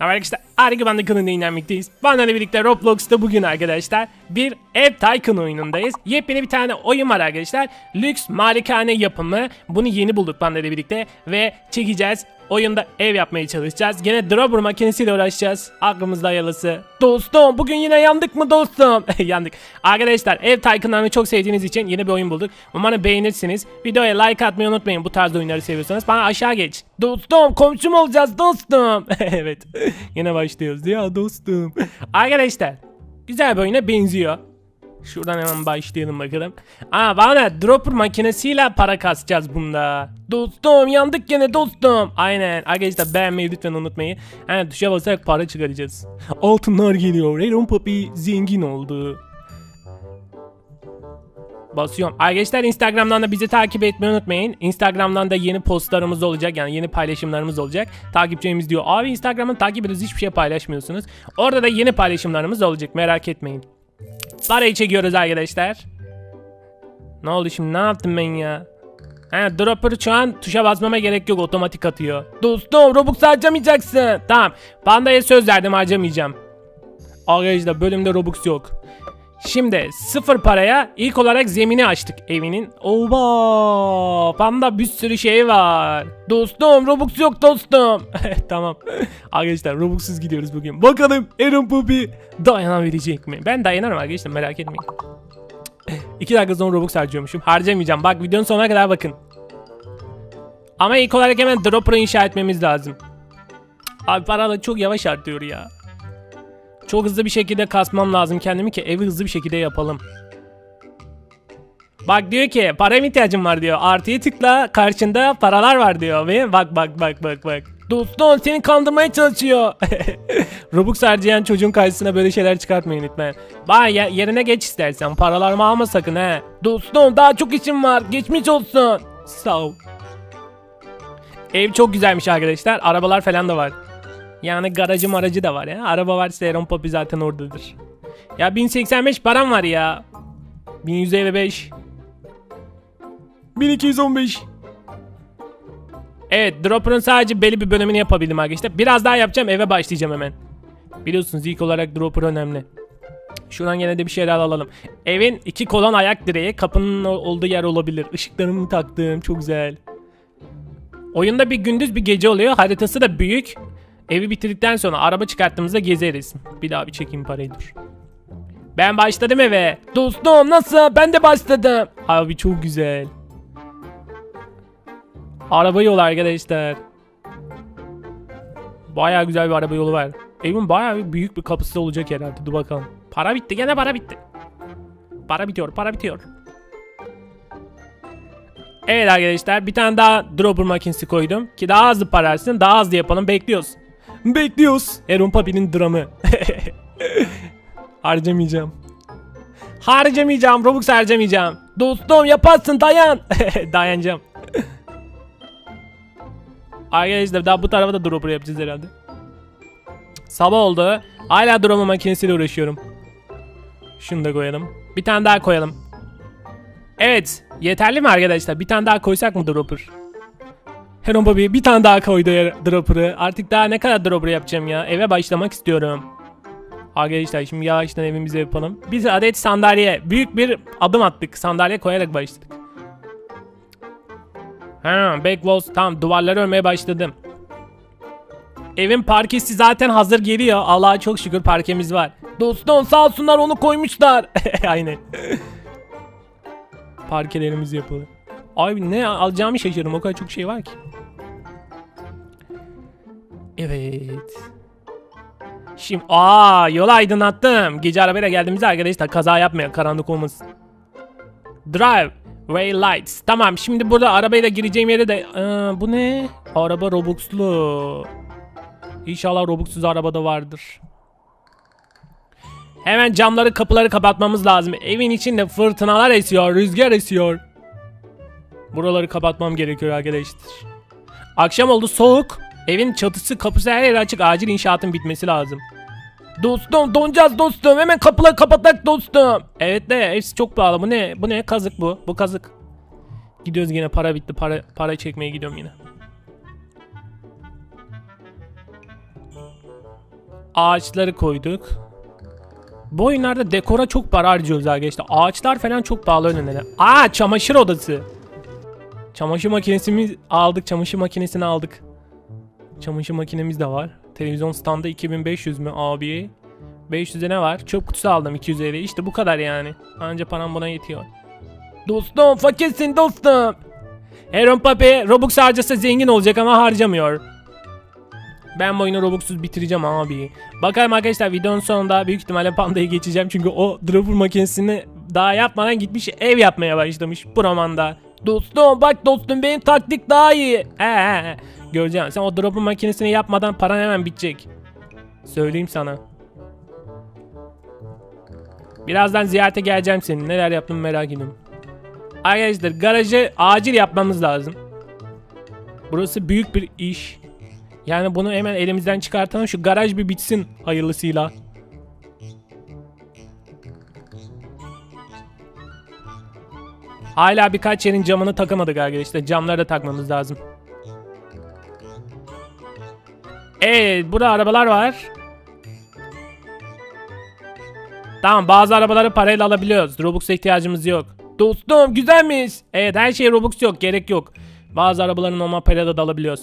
Merhaba arkadaşlar, Harika Banda kanalında inanmaktayiz. Bana ile birlikte Roblox'ta bugün arkadaşlar bir ev tycoon oyunundayız. Yepyeni bir tane oyun var arkadaşlar. Lüks malikane yapımı. Bunu yeni bulduk Banda ile birlikte ve çekeceğiz. Oyunda ev yapmaya çalışacağız. Gene dropper makinesiyle uğraşacağız. Aklımızda yalısı. Dostum bugün yine yandık mı dostum? yandık. Arkadaşlar ev tycoonlarını çok sevdiğiniz için yeni bir oyun bulduk. Umarım beğenirsiniz. Videoya like atmayı unutmayın bu tarz oyunları seviyorsanız. Bana aşağı geç. Dostum komşum olacağız dostum. evet. Yine başlıyoruz ya dostum. Arkadaşlar güzel bir oyuna benziyor. Şuradan hemen başlayalım bakalım. Aa bana dropper makinesiyle para kasacağız bunda. Dostum yandık gene dostum. Aynen arkadaşlar beğenmeyi lütfen unutmayın. Hemen tuşa basarak para çıkaracağız. Altınlar geliyor. Elon Papi zengin oldu. Basıyorum. Arkadaşlar Instagram'dan da bizi takip etmeyi unutmayın. Instagram'dan da yeni postlarımız olacak. Yani yeni paylaşımlarımız olacak. Takipçimiz diyor. Abi Instagram'ı takip ediyoruz hiçbir şey paylaşmıyorsunuz. Orada da yeni paylaşımlarımız olacak. Merak etmeyin. Parayı çekiyoruz arkadaşlar. Ne oldu şimdi ne yaptım ben ya? He dropper şu an tuşa basmama gerek yok otomatik atıyor. Dostum Robux harcamayacaksın. Tamam pandaya söz verdim harcamayacağım. Arkadaşlar bölümde Robux yok. Şimdi sıfır paraya ilk olarak zemini açtık evinin. Oba! Panda bir sürü şey var. Dostum Robux yok dostum. tamam. Arkadaşlar Robux'suz gidiyoruz bugün. Bakalım Aaron Puppy dayanabilecek mi? Ben dayanırım arkadaşlar merak etmeyin. 2 dakika sonra Robux harcıyormuşum. Harcamayacağım. Bak videonun sonuna kadar bakın. Ama ilk olarak hemen dropper'ı inşa etmemiz lazım. Abi paralar çok yavaş artıyor ya. Çok hızlı bir şekilde kasmam lazım kendimi ki evi hızlı bir şekilde yapalım. Bak diyor ki para ihtiyacım var diyor. Artıya tıkla karşında paralar var diyor. Ve bak bak bak bak bak. Dostum seni kandırmaya çalışıyor. Robux harcayan çocuğun karşısına böyle şeyler çıkartmayın lütfen. Bak ye- yerine geç istersen. Paralarımı alma sakın he. Dostum daha çok işim var. Geçmiş olsun. Sağ ol. Ev çok güzelmiş arkadaşlar. Arabalar falan da var. Yani garajı maracı da var ya. Araba varsa Aaron Papi zaten oradadır. Ya 1085 param var ya. 1155. 1215. Evet Dropper'ın sadece belli bir bölümünü yapabildim arkadaşlar. Biraz daha yapacağım eve başlayacağım hemen. Biliyorsunuz ilk olarak Dropper önemli. Şuradan gene de bir şeyler alalım. Evin iki kolon ayak direği kapının olduğu yer olabilir. Işıklarımı taktım çok güzel. Oyunda bir gündüz bir gece oluyor. Haritası da büyük. Evi bitirdikten sonra araba çıkarttığımızda gezeriz. Bir daha bir çekeyim parayı dur. Ben başladım eve. Dostum nasıl? Ben de başladım. Abi çok güzel. Araba yolu arkadaşlar. Baya güzel bir araba yolu var. Evin baya bir büyük bir kapısı olacak herhalde. Dur bakalım. Para bitti gene para bitti. Para bitiyor para bitiyor. Evet arkadaşlar bir tane daha dropper makinesi koydum ki daha hızlı pararsın daha hızlı yapalım bekliyoruz. Bekliyoruz. Aaron Papi'nin dramı. harcamayacağım. Harcamayacağım Robux harcamayacağım. Dostum yaparsın dayan. Dayanacağım. Arkadaşlar daha bu tarafa da dropper yapacağız herhalde. Sabah oldu. Hala dropper makinesiyle uğraşıyorum. Şunu da koyalım. Bir tane daha koyalım. Evet. Yeterli mi arkadaşlar? Bir tane daha koysak mı dropper? Heron Bobby bir tane daha koydu dropper'ı. Artık daha ne kadar dropper yapacağım ya? Eve başlamak istiyorum. Arkadaşlar şimdi yavaştan evimize yapalım. Biz adet sandalye, büyük bir adım attık. Sandalye koyarak başladık. Ha, back walls tamam duvarları örmeye başladım. Evin parkesi zaten hazır geliyor. Allah'a çok şükür parkemiz var. Dostum sağ olsunlar onu koymuşlar. Aynen. Parkelerimiz yapılı. Abi ne alacağımı şaşırdım. O kadar çok şey var ki. Evet. Şimdi aa yol aydınlattım. Gece arabayla geldiğimizde arkadaşlar kaza yapmayalım karanlık olmasın. Drive way lights. Tamam şimdi burada arabayla gireceğim yere de Aa, bu ne? Araba Robux'lu. İnşallah Robux'suz arabada vardır. Hemen camları kapıları kapatmamız lazım. Evin içinde fırtınalar esiyor, rüzgar esiyor. Buraları kapatmam gerekiyor arkadaşlar. Akşam oldu soğuk. Evin çatısı kapısı her yeri açık. Acil inşaatın bitmesi lazım. Dostum donacağız dostum. Hemen kapıları kapatak dostum. Evet de hepsi çok pahalı. Bu ne? Bu ne? Kazık bu. Bu kazık. Gidiyoruz yine para bitti. Para para çekmeye gidiyorum yine. ağaçları koyduk. Bu oyunlarda dekora çok para harcıyoruz arkadaşlar. Ağaçlar falan çok pahalı önüne. Aa çamaşır odası. Çamaşır makinesini aldık. Çamaşır makinesini aldık. Çamaşır makinemiz de var. Televizyon standı 2500 mü abi? 500'e ne var? Çöp kutusu aldım 250. İşte bu kadar yani. Anca param buna yetiyor. Dostum fakirsin dostum. Aaron Pape Robux harcasa zengin olacak ama harcamıyor. Ben bu oyunu Robux'suz bitireceğim abi. Bakalım arkadaşlar videonun sonunda büyük ihtimalle Panda'yı geçeceğim. Çünkü o dropper makinesini daha yapmadan gitmiş ev yapmaya başlamış bu romanda. Dostum bak dostum benim taktik daha iyi. Ee, Göreceğim sen o dropper makinesini yapmadan paran hemen bitecek. Söyleyeyim sana. Birazdan ziyarete geleceğim senin. Neler yaptığımı merak ediyorum. Arkadaşlar garajı acil yapmamız lazım. Burası büyük bir iş. Yani bunu hemen elimizden çıkartalım. Şu garaj bir bitsin hayırlısıyla. Hala birkaç yerin camını takamadık arkadaşlar. Camları da takmamız lazım. Evet burada arabalar var. Tamam bazı arabaları parayla alabiliyoruz. Robux'a ihtiyacımız yok. Dostum güzelmiş. Evet her şey Robux yok gerek yok. Bazı arabaları normal parayla da alabiliyoruz.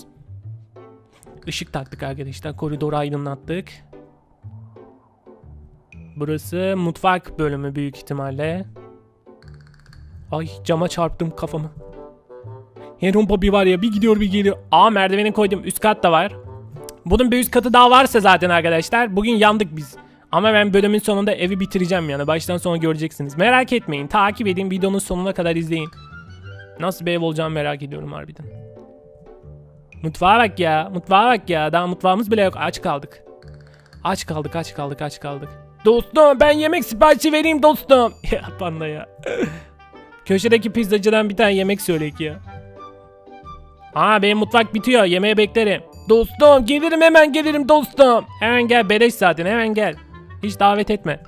Işık taktık arkadaşlar. Koridoru aydınlattık. Burası mutfak bölümü büyük ihtimalle. Ay cama çarptım kafamı. Heron Bobby var ya bir gidiyor bir geliyor. Aa merdiveni koydum. Üst kat da var. Bunun bir üst katı daha varsa zaten arkadaşlar. Bugün yandık biz. Ama ben bölümün sonunda evi bitireceğim yani. Baştan sona göreceksiniz. Merak etmeyin. Takip edin. Videonun sonuna kadar izleyin. Nasıl bir ev olacağını merak ediyorum harbiden. Mutfağa bak ya. Mutfağa bak ya. Daha mutfağımız bile yok. Aç kaldık. Aç kaldık, aç kaldık, aç kaldık. Dostum ben yemek siparişi vereyim dostum. Ya panda ya. Köşedeki pizzacıdan bir tane yemek söyleyek ya. Aa benim mutfak bitiyor. Yemeğe beklerim. Dostum gelirim hemen gelirim dostum. Hemen gel beleş zaten hemen gel. Hiç davet etme.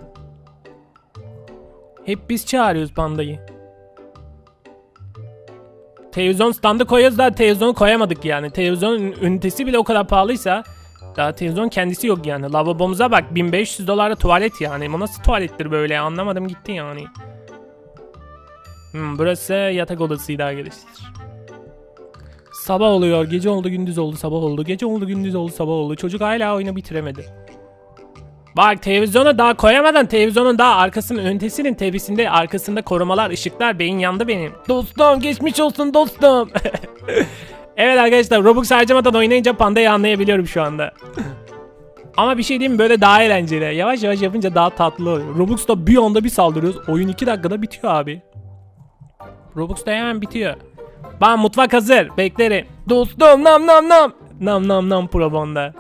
Hep biz çağırıyoruz pandayı. Televizyon standı koyuyoruz da televizyonu koyamadık yani. Televizyon ün- ünitesi bile o kadar pahalıysa daha televizyon kendisi yok yani. Lavabomuza bak 1500 dolara tuvalet yani. Bu nasıl tuvalettir böyle anlamadım gitti yani. Hmm, burası yatak odasıydı arkadaşlar. Sabah oluyor, gece oldu, gündüz oldu, sabah oldu, gece oldu, gündüz oldu, sabah oldu. Çocuk hala oyunu bitiremedi. Bak televizyona daha koyamadan televizyonun daha arkasının öntesinin tepesinde arkasında korumalar, ışıklar, beyin yandı benim. Dostum geçmiş olsun dostum. evet arkadaşlar Robux harcamadan oynayınca pandayı anlayabiliyorum şu anda. Ama bir şey diyeyim böyle daha eğlenceli. Yavaş yavaş yapınca daha tatlı oluyor. Robux'ta bir anda bir saldırıyoruz. Oyun 2 dakikada bitiyor abi. Robux'ta hemen bitiyor. Ben mutfak hazır. Beklerim. Dostum nam nam nam. Nam nam nam probanda.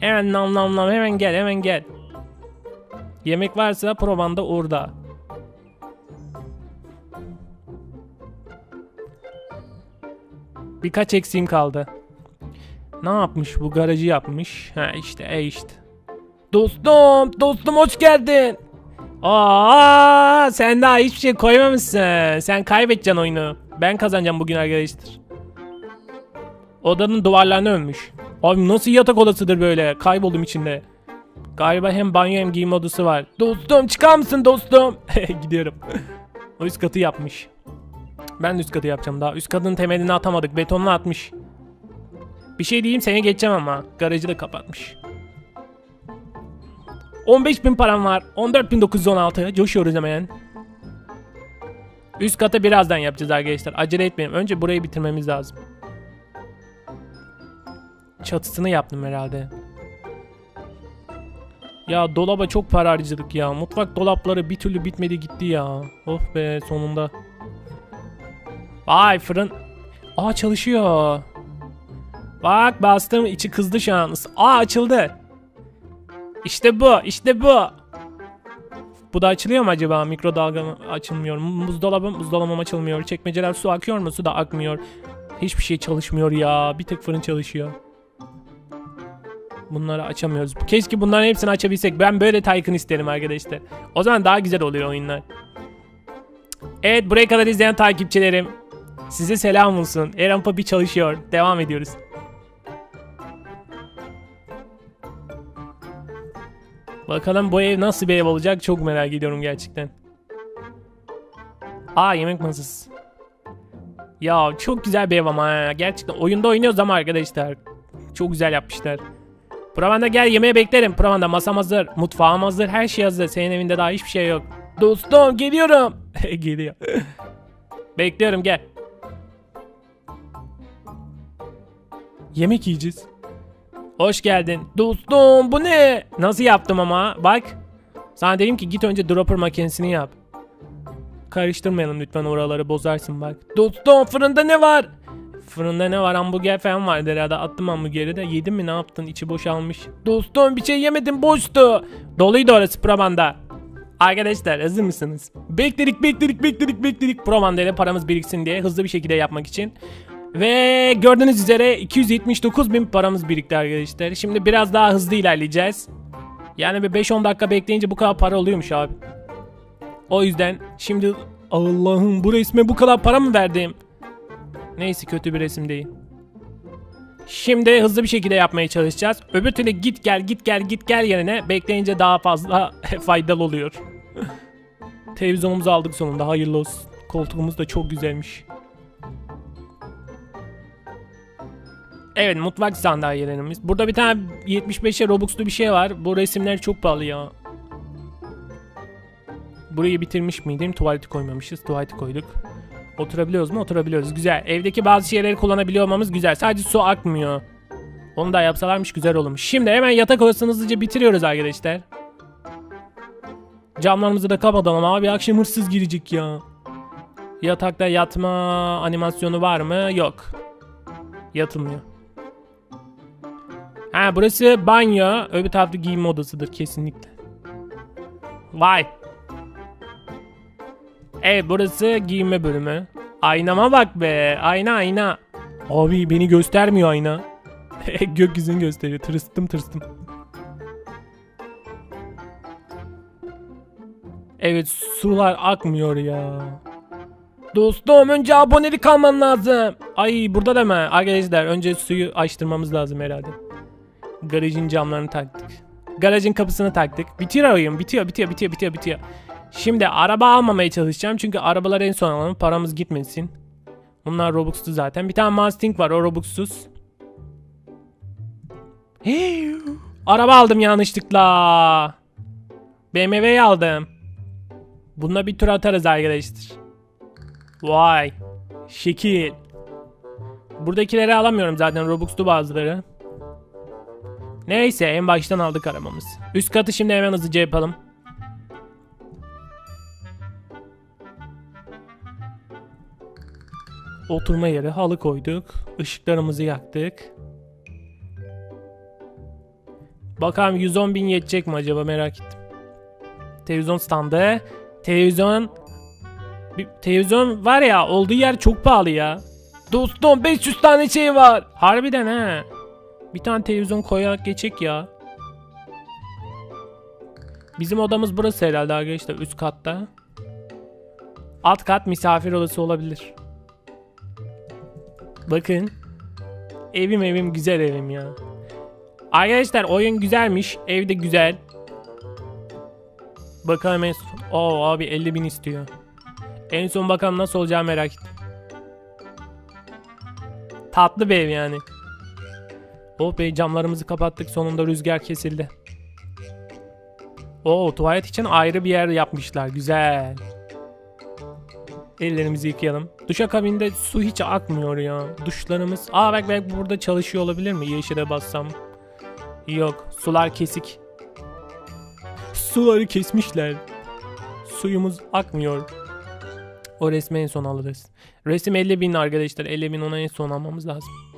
Hemen nam nam nam hemen gel hemen gel. Yemek varsa probanda orada. Birkaç eksiğim kaldı. Ne yapmış bu garajı yapmış. Ha işte e işte. Dostum dostum hoş geldin. Aa sen daha hiçbir şey koymamışsın. Sen kaybedeceksin oyunu. Ben kazanacağım bugün arkadaşlar. Odanın duvarlarını ölmüş. Abi nasıl yatak odasıdır böyle? Kayboldum içinde. Galiba hem banyo hem giyim odası var. Dostum çıkar mısın dostum? Gidiyorum. o üst katı yapmış. Ben de üst katı yapacağım daha. Üst katının temelini atamadık. Betonunu atmış. Bir şey diyeyim seni geçeceğim ama. Garajı da kapatmış. 15.000 param var. 14.916. Coşuyoruz hemen. Üst kata birazdan yapacağız arkadaşlar. Acele etmeyelim. Önce burayı bitirmemiz lazım. Çatısını yaptım herhalde. Ya dolaba çok para harcadık ya. Mutfak dolapları bir türlü bitmedi gitti ya. Oh be sonunda. Vay fırın. Aa çalışıyor. Bak bastım içi kızdı şu an. Aa açıldı. İşte bu, işte bu. Bu da açılıyor mu acaba? Mikrodalga mı açılmıyor? Buzdolabım, buzdolabım açılmıyor. Çekmeceler su akıyor mu? Su da akmıyor. Hiçbir şey çalışmıyor ya. Bir tek fırın çalışıyor. Bunları açamıyoruz. Keşke bunların hepsini açabilsek. Ben böyle Tycoon isterim arkadaşlar. O zaman daha güzel oluyor oyunlar. Evet buraya kadar izleyen takipçilerim. Size selam olsun. Eren Papi çalışıyor. Devam ediyoruz. Bakalım bu ev nasıl bir ev olacak çok merak ediyorum gerçekten. Aa yemek masası. Ya çok güzel bir ev ama ha. Gerçekten oyunda oynuyoruz ama arkadaşlar. Çok güzel yapmışlar. Provanda gel yemeğe beklerim. Provanda masam hazır. Mutfağım hazır. Her şey hazır. Senin evinde daha hiçbir şey yok. Dostum geliyorum. Geliyor. Bekliyorum gel. Yemek yiyeceğiz. Hoş geldin. Dostum bu ne? Nasıl yaptım ama? Bak. Sana dedim ki git önce dropper makinesini yap. Karıştırmayalım lütfen oraları bozarsın bak. Dostum fırında ne var? Fırında ne var? Hamburger falan vardı herhalde. Attım hamburgeri de. Yedin mi ne yaptın? İçi boşalmış. Dostum bir şey yemedim boştu. Doluydu orası Proman'da. Arkadaşlar hazır mısınız? Bekledik bekledik bekledik bekledik. Promanda ile paramız biriksin diye hızlı bir şekilde yapmak için. Ve gördüğünüz üzere 279 bin paramız birikti arkadaşlar. Şimdi biraz daha hızlı ilerleyeceğiz. Yani bir 5-10 dakika bekleyince bu kadar para oluyormuş abi. O yüzden şimdi Allah'ım bu resme bu kadar para mı verdim? Neyse kötü bir resim değil. Şimdi hızlı bir şekilde yapmaya çalışacağız. Öbür türlü git gel git gel git gel yerine bekleyince daha fazla faydalı oluyor. Televizyonumuzu aldık sonunda hayırlı olsun. Koltuğumuz da çok güzelmiş. Evet mutfak sandalyelerimiz. Burada bir tane 75'e Robux'lu bir şey var. Bu resimler çok pahalı ya. Burayı bitirmiş miydim? Tuvaleti koymamışız. Tuvaleti koyduk. Oturabiliyoruz mu? Oturabiliyoruz. Güzel. Evdeki bazı şeyleri kullanabiliyor olmamız güzel. Sadece su akmıyor. Onu da yapsalarmış güzel olurmuş. Şimdi hemen yatak odasını hızlıca bitiriyoruz arkadaşlar. Camlarımızı da kapatalım abi. Akşam hırsız girecek ya. Yatakta yatma animasyonu var mı? Yok. Yatılmıyor. Ha burası banyo. Öbür tarafta giyinme odasıdır kesinlikle. Vay. Evet burası giyinme bölümü. Aynama bak be. Ayna ayna. Abi beni göstermiyor ayna. Gökyüzünü gösteriyor. Tırstım tırstım. Evet sular akmıyor ya. Dostum önce abonelik alman lazım. Ay burada da mı? Arkadaşlar önce suyu açtırmamız lazım herhalde. Garajın camlarını taktık. Garajın kapısını taktık. Bitiyor oyun. Bitiyor bitiyor bitiyor bitiyor bitiyor. Şimdi araba almamaya çalışacağım. Çünkü arabalar en son alalım. Paramız gitmesin. Bunlar Robux'tu zaten. Bir tane Mustang var. O Robux'suz. Araba aldım yanlışlıkla. BMW'yi aldım. Bununla bir tur atarız arkadaşlar. Vay. Şekil. Buradakileri alamıyorum zaten Robux'tu bazıları. Neyse en baştan aldık arabamız. Üst katı şimdi hemen hızlıca yapalım. Oturma yeri halı koyduk. Işıklarımızı yaktık. Bakalım 110 bin yetecek mi acaba merak ettim. Televizyon standı. Televizyon bir televizyon var ya olduğu yer çok pahalı ya. Dostum 500 tane şey var. Harbiden he. Bir tane televizyon koyarak geçecek ya. Bizim odamız burası herhalde arkadaşlar üst katta. Alt kat misafir odası olabilir. Bakın. Evim evim güzel evim ya. Arkadaşlar oyun güzelmiş. Ev de güzel. Bakalım en son. Oo abi 50 bin istiyor. En son bakalım nasıl olacağı merak ettim. Tatlı bir ev yani. Oh be camlarımızı kapattık sonunda rüzgar kesildi. Oo tuvalet için ayrı bir yer yapmışlar. Güzel. Ellerimizi yıkayalım. Duşakabinde su hiç akmıyor ya. Duşlarımız... Aa bak belki burada çalışıyor olabilir mi? Yeşile bassam. Yok. Sular kesik. Suları kesmişler. Suyumuz akmıyor. O resmi en son alırız. Resim 50 bin arkadaşlar. 50 bin ona en son almamız lazım.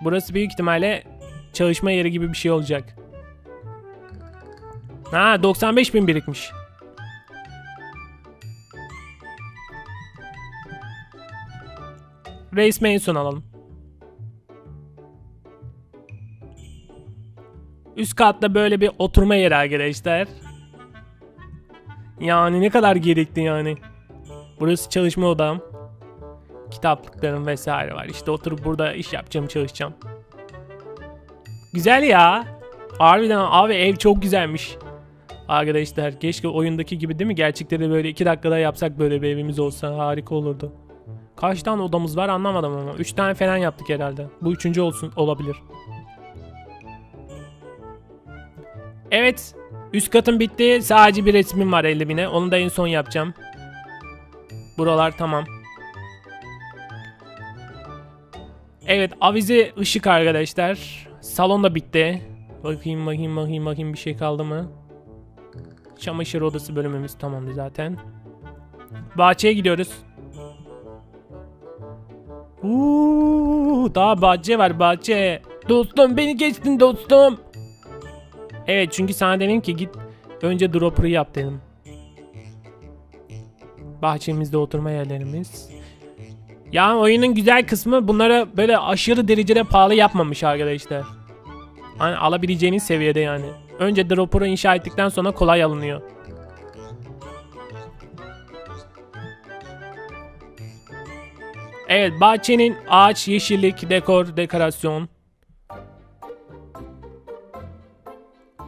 Burası büyük ihtimalle çalışma yeri gibi bir şey olacak. Ha 95 bin birikmiş. Resmi en son alalım. Üst katta böyle bir oturma yeri arkadaşlar. Yani ne kadar gerekli yani. Burası çalışma odam. Kitaplıklarım vesaire var. İşte oturup burada iş yapacağım, çalışacağım. Güzel ya. Harbiden abi ev çok güzelmiş. Arkadaşlar keşke oyundaki gibi değil mi? Gerçekte de böyle 2 dakikada yapsak böyle bir evimiz olsa harika olurdu. Kaç tane odamız var anlamadım ama. 3 tane falan yaptık herhalde. Bu üçüncü olsun olabilir. Evet. Üst katım bitti. Sadece bir resmim var 50 bine. Onu da en son yapacağım. Buralar tamam. Evet avize ışık arkadaşlar. Salon da bitti. Bakayım bakayım bakayım bakayım bir şey kaldı mı? Çamaşır odası bölümümüz tamamdı zaten. Bahçeye gidiyoruz. Uuu, daha bahçe var bahçe. Dostum beni geçtin dostum. Evet çünkü sana dedim ki git önce dropper'ı yap dedim. Bahçemizde oturma yerlerimiz. Ya oyunun güzel kısmı bunlara böyle aşırı derecede pahalı yapmamış arkadaşlar. Hani alabileceğiniz seviyede yani. Önce dropper'ı inşa ettikten sonra kolay alınıyor. Evet bahçenin ağaç, yeşillik, dekor, dekorasyon.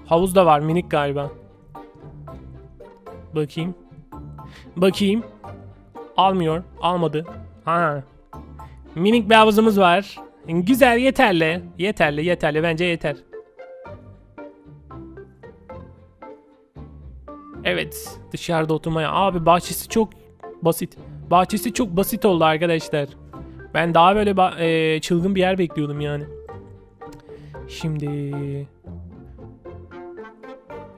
Havuz da var minik galiba. Bakayım. Bakayım. Almıyor. Almadı. Ha. Minik bir havuzumuz var. Güzel yeterli. Yeterli yeterli bence yeter. Evet dışarıda oturmaya. Abi bahçesi çok basit. Bahçesi çok basit oldu arkadaşlar. Ben daha böyle e, çılgın bir yer bekliyordum yani. Şimdi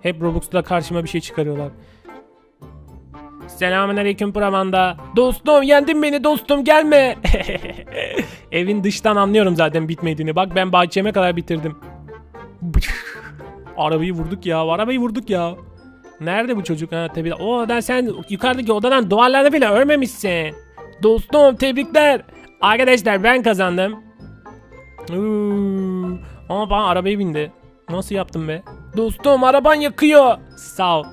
hep Robux'ta karşıma bir şey çıkarıyorlar. Selamünaleyküm Pramanda. Dostum yendin beni dostum gelme. Evin dıştan anlıyorum zaten bitmediğini. Bak ben bahçeme kadar bitirdim. Arabayı vurduk ya. Arabayı vurduk ya. Nerede bu çocuk? Ha tabii. O odan sen yukarıdaki odadan duvarlarda bile örmemişsin. Dostum tebrikler. Arkadaşlar ben kazandım. Ama bana arabaya bindi. Nasıl yaptım be? Dostum araban yakıyor. Sağ ol.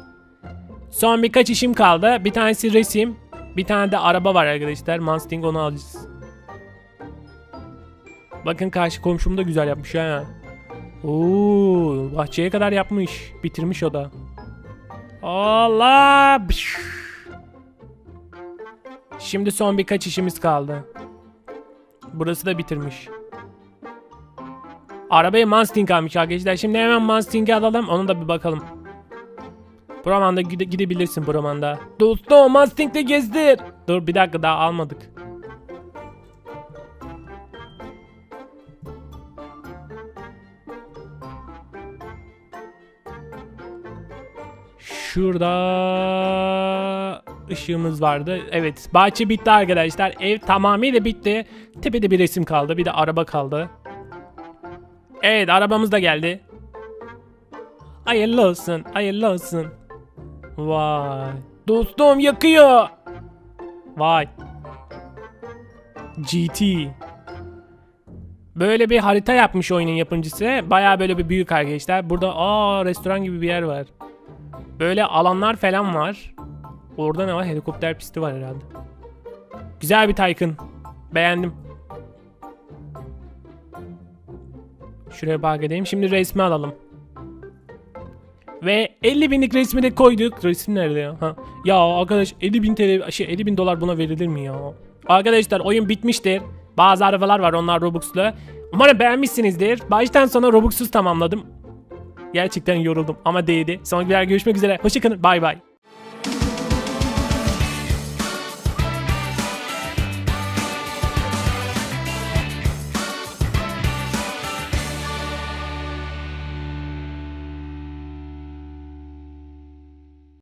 Son birkaç işim kaldı. Bir tanesi resim. Bir tane de araba var arkadaşlar. Mustang onu alacağız. Bakın karşı komşum da güzel yapmış ha. Oo, bahçeye kadar yapmış. Bitirmiş o da. Allah! Şimdi son birkaç işimiz kaldı. Burası da bitirmiş. Arabaya Mustang almış arkadaşlar. Şimdi hemen Mustang'i alalım. Onu da bir bakalım. Buraman'da gide- gidebilirsin Buraman'da. Dostum Mustang'le gezdir. Dur bir dakika daha almadık. Şurada ışığımız vardı. Evet bahçe bitti arkadaşlar. Ev tamamıyla bitti. Tepede bir resim kaldı. Bir de araba kaldı. Evet arabamız da geldi. Hayırlı olsun. Hayırlı olsun. Vay. Dostum yakıyor. Vay. GT. Böyle bir harita yapmış oyunun yapımcısı. Baya böyle bir büyük arkadaşlar. Burada aa restoran gibi bir yer var. Böyle alanlar falan var. Orada ne var? Helikopter pisti var herhalde. Güzel bir Tycoon. Beğendim. Şuraya bak edeyim. Şimdi resmi alalım. Ve 50 binlik resmi de koyduk. Resim nerede ya? Ha. Ya arkadaş 50 bin TL, şey 50 bin dolar buna verilir mi ya? Arkadaşlar oyun bitmiştir. Bazı arabalar var onlar Robux'lu. Umarım beğenmişsinizdir. Baştan sona Robux'suz tamamladım. Gerçekten yoruldum ama değdi. Sonraki videoda görüşmek üzere. Hoşçakalın. Bay bay.